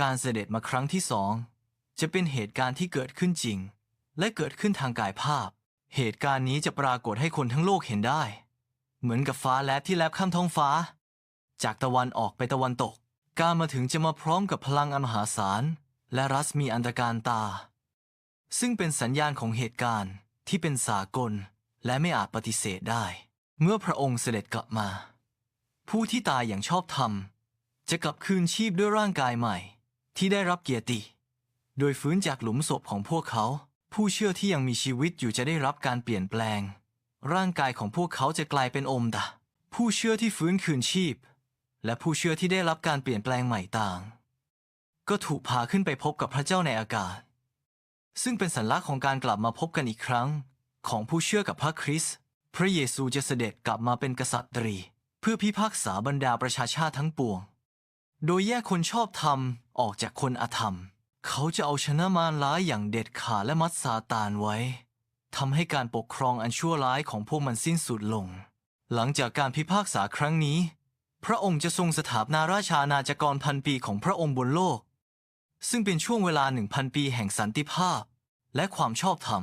การเสด็จมาครั้งที่สองจะเป็นเหตุการณ์ที่เกิดขึ้นจริง และเกิดขึ้นทางกายภาพ เหตุการณ์นี้จะปรากฏให้คนทั้งโลกเห็นได้ เหมือนกับฟ้าแลบที่แลบข้ามท้องฟ้า จากตะวันออกไปตะวันตก การมาถึงจะมาพร้อมกับพลังอันมหาศาลและรัศมีอันตรการตา ซึ่งเป็นสัญญาณของเหตุการณ์ที่เป็นสากลและไม่อาจปฏิเสธได้ เมื่อพระองค์เสด็จกลับมา ผู้ที่ตายอย่างชอบธรรม จะกลับคืนชีพด้วยร่างกายใหม่ ที่ได้รับเกียรติ โดยฟื้นจากหลุมศพของพวกเขา ผู้เชื่อที่ยังมีชีวิตอยู่จะได้รับการเปลี่ยนแปลง ร่างกายของพวกเขาจะกลายเป็นอมตะผู้เชื่อที่ฟื้นคืนชีพ และผู้เชื่อที่ได้รับการเปลี่ยนแปลงใหม่ต่าง ก็ถูกพาขึ้นไปพบกับพระเจ้าในอากาศ ซึ่งเป็นสัญลักษณ์ของการกลับมาพบกันอีกครั้ง ของผู้เชื่อกับพระคริสต์พระเยซูจะเสด็จกลับมาเป็นกษัตริย์ เพื่อพิพากษาบรรดาประชาชาติทั้งปวง โดยแยกคนชอบธรรมออกจากคนอธรรม เขาจะเอาชนะมารร้ายอย่างเด็ดขาดและมัดซาตานไว้ทำให้การปกครองอันชั่วร้ายของพวกมันสิ้นสุดลง หลังจากการพิพากษาครั้งนี้ พระองค์จะทรงสถาปนาราชาอาณาจักรพันปีของพระองค์บนโลก ซึ่งเป็นช่วงเวลาหนึ่งพันปีแห่งสันติภาพ และความชอบธรรม